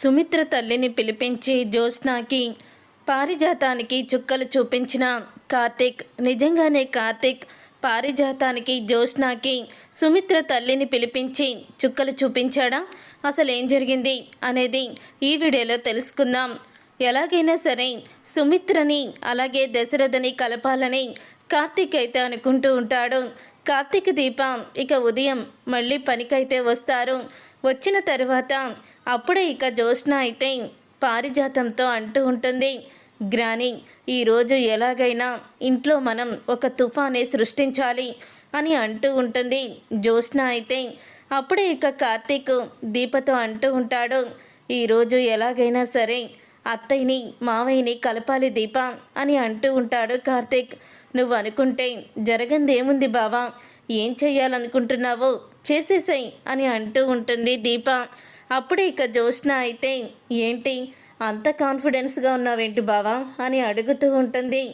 సుమిత్ర తల్లిని పిలిపించి జ్యోత్స్నాకి పారిజాతానికి చుక్కలు చూపించిన కార్తీక్ నిజంగానే కార్తీక్ పారిజాతానికి జ్యోత్స్నాకి సుమిత్ర తల్లిని పిలిపించి చుక్కలు చూపించాడా? అసలు ఏం జరిగింది అనేది ఈ వీడియోలో తెలుసుకుందాం. ఎలాగైనా సరే సుమిత్రని అలాగే దశరథని కలపాలని కార్తీక్ అయితే అనుకుంటూ ఉంటాడు. కార్తీక్ దీప ఇక ఉదయం మళ్ళీ పనికైతే వస్తారు. వచ్చిన తరువాత అప్పుడే ఇక జ్యోత్స్న అయితే పారిజాతంతో అంటూ ఉంటుంది గ్రాని ఈరోజు ఎలాగైనా ఇంట్లో మనం ఒక తుఫానే సృష్టించాలి అని అంటూ ఉంటుంది. జ్యోత్స్న అయితే అప్పుడే ఇక కార్తీక్ దీపతో అంటూ ఉంటాడు ఈరోజు ఎలాగైనా సరే అత్తయ్యని మావయ్యని కలపాలి దీప అని అంటూ ఉంటాడు కార్తీక్. నువ్వు అనుకుంటే జరగంది ఏముంది బావా? ఏం చెయ్యాలనుకుంటున్నావో చేసేసాయి అని అంటూ ఉంటుంది దీప. అప్పుడే ఇక జ్యోష్ణ అయితే ఏంటి అంత కాన్ఫిడెన్స్గా ఉన్నావేంటి బావా? అని అడుగుతూ ఉంటుంది.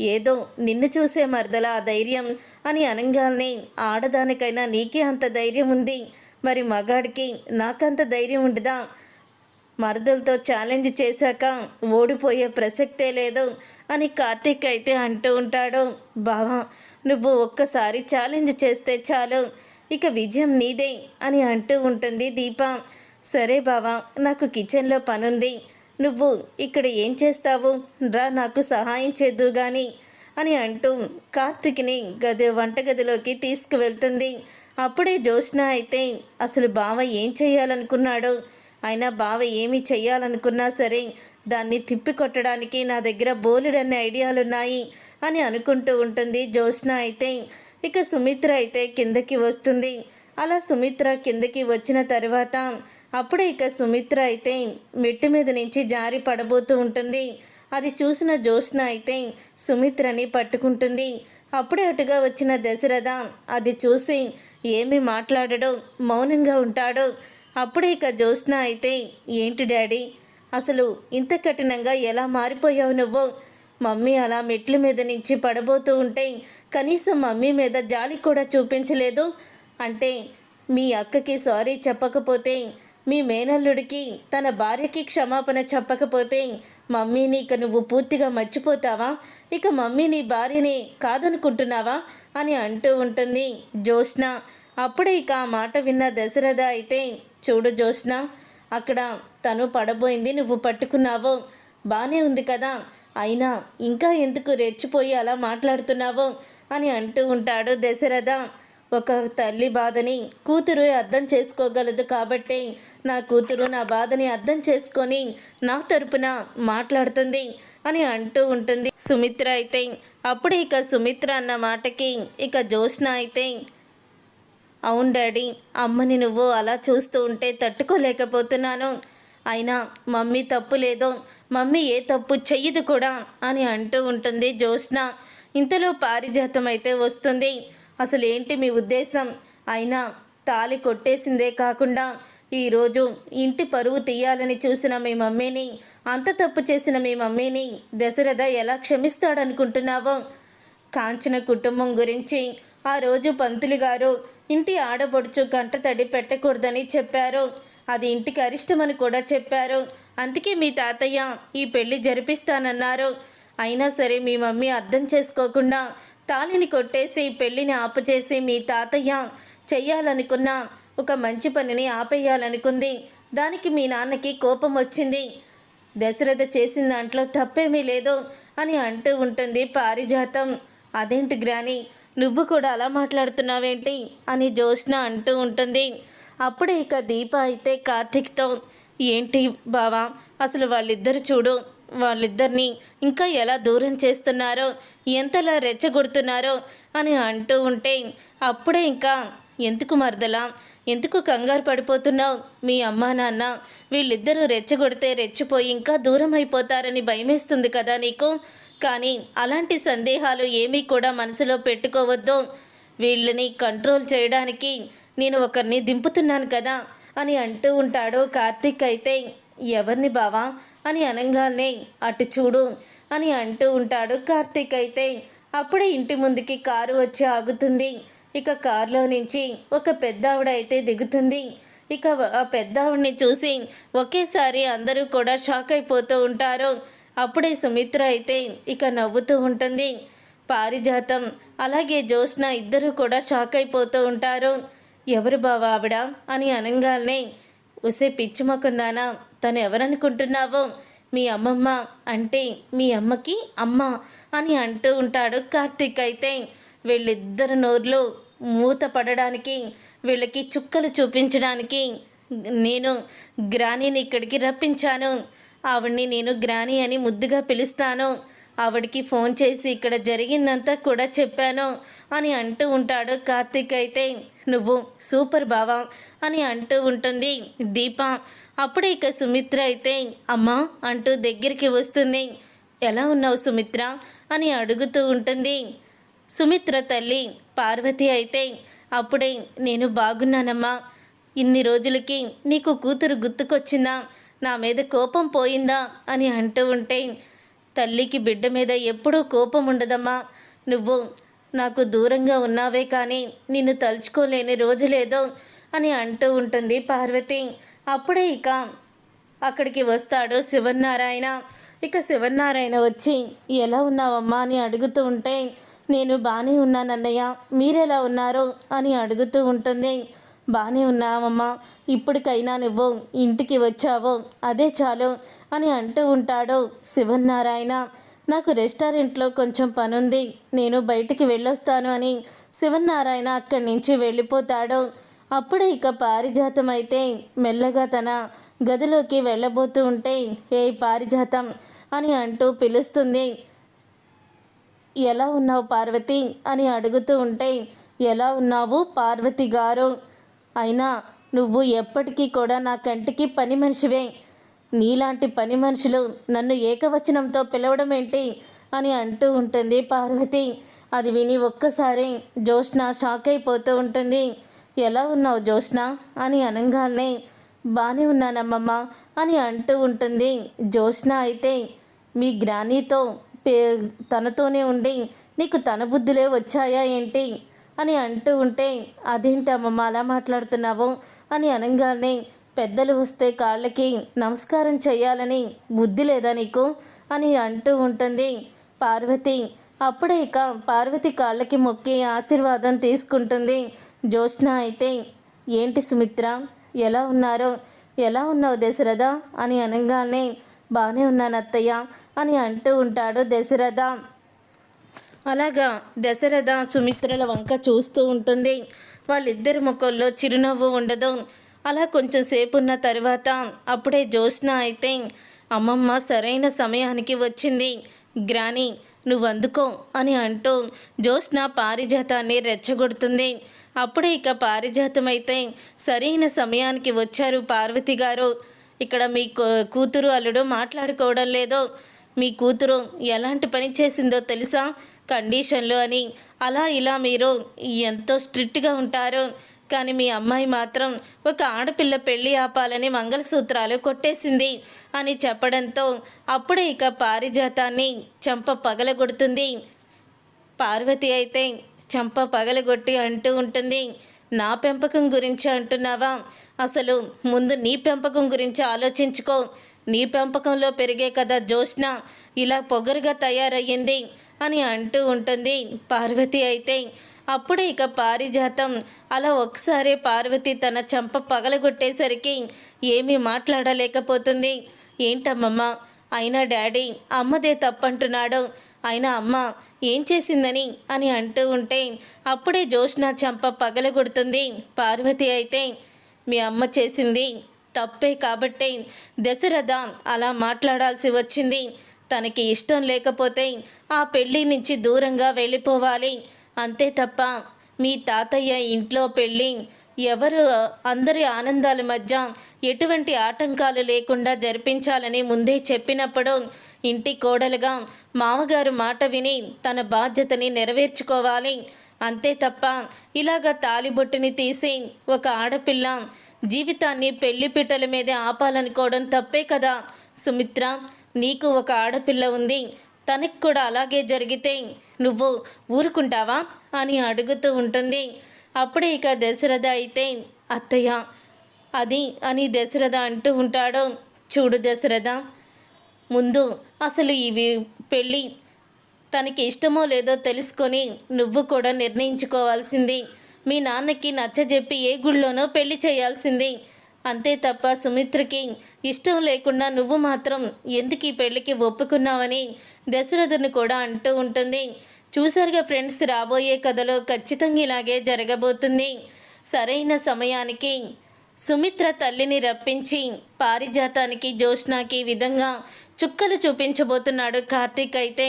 ఏదో నిన్ను చూసే మరదల ఆ ధైర్యం అని అనగాల్ని ఆడదానికైనా నీకే అంత ధైర్యం ఉంది. మరి మగాడికి నాకంత ధైర్యం ఉండదా? మరదలతో ఛాలెంజ్ చేశాక ఓడిపోయే ప్రసక్తే లేదు అని కార్తీక్ అయితే అంటూ ఉంటాడు. బావా నువ్వు ఒక్కసారి ఛాలెంజ్ చేస్తే చాలు. ఇక విజయం నీదే అని అంటూ ఉంటుంది దీప. సరే బావా నాకు కిచెన్లో పనుంది. నువ్వు ఇక్కడ ఏం చేస్తావు? రా నాకు సహాయం చేద్దు గాని అని అంటూ కార్తిక్ని గది వంటగదిలోకి తీసుకువెళ్తుంది. అప్పుడే జ్యోత్స్న అయితే అసలు బావ ఏం చేయాలనుకున్నాడు? అయినా బావ ఏమి చేయాలనుకున్నా సరే దాన్ని తిప్పి కొట్టడానికి నా దగ్గర బోలెడన్ని ఐడియాలున్నాయి అని అనుకుంటూ ఉంటుంది జ్యోత్స్న అయితే. ఇక సుమిత్ర అయితే కిందకి వస్తుంది. అలా సుమిత్ర కిందకి వచ్చిన తర్వాత అప్పుడే ఇక సుమిత్ర అయితే మెట్టు మీద నుంచి జారి పడబోతూ ఉంటుంది. అది చూసిన జ్యోత్స్న అయితే సుమిత్రని పట్టుకుంటుంది. అప్పుడే అటుగా వచ్చిన దశరథ అది చూసి ఏమి మాట్లాడడు మౌనంగా ఉంటాడు. అప్పుడే ఇక జ్యోత్స్న అయితే ఏంటి డాడీ అసలు ఇంత కఠినంగా ఎలా మారిపోయావు నువ్వు? మమ్మీ అలా మెట్ల మీద నుంచి పడబోతూ ఉంటే కనీసం మమ్మీ మీద జాలి కూడా చూపించలేదు. అంటే మీ అక్కకి సారీ చెప్పకపోతే మీ మేనల్లుడికి తన భార్యకి క్షమాపణ చెప్పకపోతే మమ్మీని ఇక నువ్వు పూర్తిగా మర్చిపోతావా? ఇక మమ్మీ నీ భార్యని కాదనుకుంటున్నావా? అని అంటూ ఉంటుంది జ్యోత్స్న. అప్పుడే ఇక ఆ మాట విన్న దశరథ అయితే చూడు జ్యోత్స్న అక్కడ తను పడబోయింది నువ్వు పట్టుకున్నావు. బానే ఉంది కదా. అయినా ఇంకా ఎందుకు రెచ్చిపోయి అలా మాట్లాడుతున్నావు? అని అంటూ ఉంటాడు దశరథ. ఒక తల్లి బాధని కూతురు అర్థం చేసుకోగలదు కాబట్టి నా కూతురు నా బాధని అర్థం చేసుకొని నా తరపున మాట్లాడుతుంది అని అంటూ ఉంటుంది. సుమిత్ర అయితే అప్పుడు ఇక సుమిత్ర అన్న మాటకి ఇక జ్యోత్స్న అయితే అవును డాడీ అమ్మని నువ్వు అలా చూస్తూ ఉంటే తట్టుకోలేకపోతున్నాను. అయినా మమ్మీ తప్పు లేదు మమ్మీ ఏ తప్పు చెయ్యదు కూడా అని అంటూ ఉంటుంది జ్యోత్స్న. ఇంతలో పారిజాతం అయితే వస్తుంది. అసలు ఏంటి మీ ఉద్దేశం? అయినా తాలి కొట్టేసిందే కాకుండా ఈరోజు ఇంటి పరువు తీయాలని చూసిన మీ మమ్మీని అంత తప్పు చేసిన మీ మమ్మీని దశరథ ఎలా క్షమిస్తాడనుకుంటున్నావో? కాంచన కుటుంబం గురించి ఆ రోజు పంతులు గారు ఇంటి ఆడపడుచు గంట తడి పెట్టకూడదని చెప్పారు. అది ఇంటికి అరిష్టమని కూడా చెప్పారు. అందుకే మీ తాతయ్య ఈ పెళ్ళి జరిపిస్తానన్నారు. అయినా సరే మీ మమ్మీ అర్థం చేసుకోకుండా తాళిని కొట్టేసి పెళ్ళిని ఆపుచేసి మీ తాతయ్య చెయ్యాలనుకున్న ఒక మంచి పనిని ఆపేయాలనుకుంది. దానికి మీ నాన్నకి కోపం వచ్చింది. దశరథ చేసిన దాంట్లో తప్పేమీ లేదు అని అంటూ ఉంటుంది పారిజాతం. అదేంటి గ్రాని నువ్వు కూడా అలా మాట్లాడుతున్నావేంటి? అని జ్యోత్స్న అంటూ ఉంటుంది. అప్పుడే ఇక దీప అయితే కార్తిక్తో ఏంటి బావా అసలు వాళ్ళిద్దరు చూడు వాళ్ళిద్దరిని ఇంకా ఎలా దూరం చేస్తున్నారో ఎంతలా రెచ్చగొడుతున్నారో? అని అంటూ ఉంటే అప్పుడే ఇంకా ఎందుకు మరదలా? ఎందుకు కంగారు పడిపోతున్నావు? మీ అమ్మా నాన్న వీళ్ళిద్దరూ రెచ్చగొడితే రెచ్చిపోయి ఇంకా దూరం అయిపోతారని భయమేస్తుంది కదా నీకు? కానీ అలాంటి సందేహాలు ఏమీ కూడా మనసులో పెట్టుకోవద్దు. వీళ్ళని కంట్రోల్ చేయడానికి నేను ఒకరిని దింపుతున్నాను కదా అని అంటూ ఉంటాడు కార్తీక్ అయితే. ఎవరిని బావా? అని అనగానే అటు చూడు అని అంటూ ఉంటాడు కార్తీక్ అయితే. అప్పుడే ఇంటి ముందుకి కారు వచ్చి ఆగుతుంది. ఇక కారులో నుంచి ఒక పెద్ద ఆవిడ అయితే దిగుతుంది. ఇక ఆ పెద్దావిడిని చూసి ఒకేసారి అందరూ కూడా షాక్ అయిపోతూ ఉంటారు. అప్పుడే సుమిత్ర అయితే ఇక నవ్వుతూ ఉంటుంది. పారిజాతం అలాగే జ్యోత్స్న ఇద్దరు కూడా షాక్ అయిపోతూ ఉంటారు. ఎవరు బావా ఆవిడ అని అనగానే ఉసే పిచ్చిమకుందానా తను ఎవరనుకుంటున్నావో? మీ అమ్మమ్మ అంటే మీ అమ్మకి అమ్మ అని అంటూ ఉంటాడు కార్తీక్ అయితే. వీళ్ళిద్దరు నోర్లు మూత పడడానికి వీళ్ళకి చుక్కలు చూపించడానికి నేను గ్రానీని ఇక్కడికి రప్పించాను. ఆవిడ్ని నేను గ్రాని అని ముద్దుగా పిలుస్తాను. ఆవిడికి ఫోన్ చేసి ఇక్కడ జరిగిందంతా కూడా చెప్పాను అని అంటూ ఉంటాడు కార్తీక్ అయితే. నువ్వు సూపర్ బావా అని అంటూ ఉంటుంది దీప. అప్పుడే ఇక సుమిత్ర అయితే అమ్మా అంటూ దగ్గరికి వస్తుంది. ఎలా ఉన్నావు సుమిత్ర అని అడుగుతూ ఉంటుంది. సుమిత్ర తల్లి పార్వతి అయితే అప్పుడే నేను బాగున్నానమ్మా. ఇన్ని రోజులకి నీకు కూతురు గుర్తుకొచ్చిందా? నా మీద కోపం పోయిందా? అని అంటూ ఉంటే తల్లికి బిడ్డ మీద ఎప్పుడూ కోపం ఉండదమ్మా. నువ్వు నాకు దూరంగా ఉన్నావే కానీ నిన్ను తలుచుకోలేని రోజు లేదో అని అంటూ ఉంటుంది పార్వతి. అప్పుడే ఇక అక్కడికి వస్తాడు శివనారాయణ ఇక శివనారాయణ వచ్చి ఎలా ఉన్నావమ్మా? అని అడుగుతూ ఉంటే నేను బాగానే ఉన్నానన్నయ్య మీరెలా ఉన్నారు అని అడుగుతూ ఉంటుంది. బాగానే ఉన్నావమ్మా. ఇప్పటికైనా నువ్వు ఇంటికి వచ్చావు అదే చాలు అని అంటూ ఉంటాడు శివన్నారాయణ. నాకు రెస్టారెంట్లో కొంచెం పనుంది. నేను బయటికి వెళ్ళొస్తాను అని శివనారాయణ అక్కడి నుంచి వెళ్ళిపోతాడు. అప్పుడే ఇక పారిజాతం అయితే మెల్లగా తన గదిలోకి వెళ్ళబోతూ ఉంటే ఏ పారిజాతం అని అంటూ పిలుస్తుంది. ఎలా ఉన్నావు పార్వతి? అని అడుగుతూ ఉంటే ఎలా ఉన్నావు పార్వతి గారు? అయినా నువ్వు ఎప్పటికీ కూడా నా కంటికి పని మనిషివే. నీలాంటి పని మనుషులు నన్ను ఏకవచనంతో పిలవడం ఏంటి? అని అంటూ ఉంటుంది పార్వతి. అది విని ఒక్కసారి జోష్న షాక్ అయిపోతూ ఉంటుంది. ఎలా ఉన్నావు జోష్న అని అనగానే బాగానే ఉన్నానమ్మమ్మ అని అంటూ ఉంటుంది జోష్న అయితే మీ గ్రానీతో తనతోనే ఉండి నీకు తన బుద్ధులే వచ్చాయా ఏంటి? అని అంటూ ఉంటే అదేంటమ్మమ్మ అలా మాట్లాడుతున్నావు? అని అనగానే పెద్దలు వస్తే కాళ్ళకి నమస్కారం చేయాలని బుద్ధి లేదా నీకు? అని అంటూ ఉంటుంది. పార్వతి అప్పుడే ఇక పార్వతి కాళ్ళకి మొక్కి ఆశీర్వాదం తీసుకుంటుంది. జ్యోత్స్న అయితే ఏంటి సుమిత్ర ఎలా ఉన్నారో? ఎలా ఉన్నావు దశరథ? అని అనగానే బాగానే ఉన్నాను అత్తయ్య అని అంటూ ఉంటాడు దశరథ. అలాగా దశరథ సుమిత్రల వంక చూస్తూ ఉంటుంది. వాళ్ళిద్దరి ముఖంలో చిరునవ్వు ఉండదు. అలా కొంచెం సేపు ఉన్న తర్వాత అప్పుడే జ్యోత్స్న అయితే అమ్మమ్మ సరైన సమయానికి వచ్చింది. గ్రాని నువ్వు అందుకో అని అంటూ జ్యోత్స్న పారిజాతాన్ని రెచ్చగొడుతుంది. అప్పుడే ఇక పారిజాతం అయితే సరైన సమయానికి వచ్చారు పార్వతి గారు. ఇక్కడ మీ కూతురు అల్లుడు మాట్లాడుకోవడం లేదో. మీ కూతురు ఎలాంటి పని చేసిందో తెలుసా? కండిషన్లు అని. అలా ఇలా మీరు ఎంతో స్ట్రిక్ట్గా ఉంటారు. కానీ మీ అమ్మాయి మాత్రం ఒక ఆడపిల్ల పెళ్ళి ఆపాలని మంగళసూత్రాలు కొట్టేసింది అని చెప్పడంతో అప్పుడే ఇక పారిజాతాన్ని చంప పగలగొడుతుంది. పార్వతి అయితే చంప పగలగొట్టి అంటూ ఉంటుంది. నా పెంపకం గురించి అంటున్నావా? అసలు ముందు నీ పెంపకం గురించి ఆలోచించుకో. నీ పెంపకంలో పెరిగే కదా జోష్న ఇలా పొగరుగా తయారయ్యింది అని అంటూ ఉంటుంది పార్వతి అయితే. అప్పుడే ఇక పారిజాతం. అలా ఒకసారి పార్వతి తన చంప పగలగొట్టేసరికి ఏమీ మాట్లాడలేకపోతుంది. ఏంటమ్మమ్మ? అయినా డాడీ అమ్మదే తప్పంటున్నాడు. అయినా అమ్మ ఏం చేసిందని అని అంటూ ఉంటే అప్పుడే జోష్న చంప పగలగొడుతుంది పార్వతి అయితే. మీ అమ్మ చేసింది తప్పే కాబట్టే దశరథ అలా మాట్లాడాల్సి వచ్చింది. తనకి ఇష్టం లేకపోతే ఆ పెళ్ళి నుంచి దూరంగా వెళ్ళిపోవాలి. అంతే తప్ప మీ తాతయ్య ఇంట్లో పెళ్ళి ఎవరు అందరి ఆనందాల మధ్య ఎటువంటి ఆటంకాలు లేకుండా జరిపించాలని ముందే చెప్పినప్పుడు ఇంటి కోడలుగా మామగారు మాట విని తన బాధ్యతని నెరవేర్చుకోవాలి. అంతే తప్ప ఇలాగ తాలిబొట్టుని తీసి ఒక ఆడపిల్ల జీవితాన్ని పెళ్ళిపీటల మీదే ఆపాలనుకోవడం తప్పే కదా. సుమిత్ర నీకు ఒక ఆడపిల్ల ఉంది. తనకు కూడా అలాగే జరిగితే నువ్వు ఊరుకుంటావా? అని అడుగుతూ ఉంటుంది. అప్పుడే ఇక దశరథ అయితే అత్తయ్య అది అని దశరథ అంటూ ఉంటాడు. చూడు దశరథ ముందు అసలు ఇవి పెళ్ళి తనకి ఇష్టమో లేదో తెలుసుకొని నువ్వు కూడా నిర్ణయించుకోవాల్సింది. మీ నాన్నకి నచ్చజెప్పి ఏ గుళ్ళోనో పెళ్ళి చేయాల్సింది. అంతే తప్ప సుమిత్రకి ఇష్టం లేకుండా నువ్వు మాత్రం ఎందుకు ఈ పెళ్ళికి ఒప్పుకున్నావని దశరథుని కూడా అంటూ ఉంటుంది. చూసారుగా ఫ్రెండ్స్ రాబోయే కథలో ఖచ్చితంగా ఇలాగే జరగబోతుంది. సరైన సమయానికి సుమిత్ర తల్లిని రప్పించి పారిజాతానికి జోష్నాకి విధంగా చుక్కలు చూపించబోతున్నాడు కార్తీక్ అయితే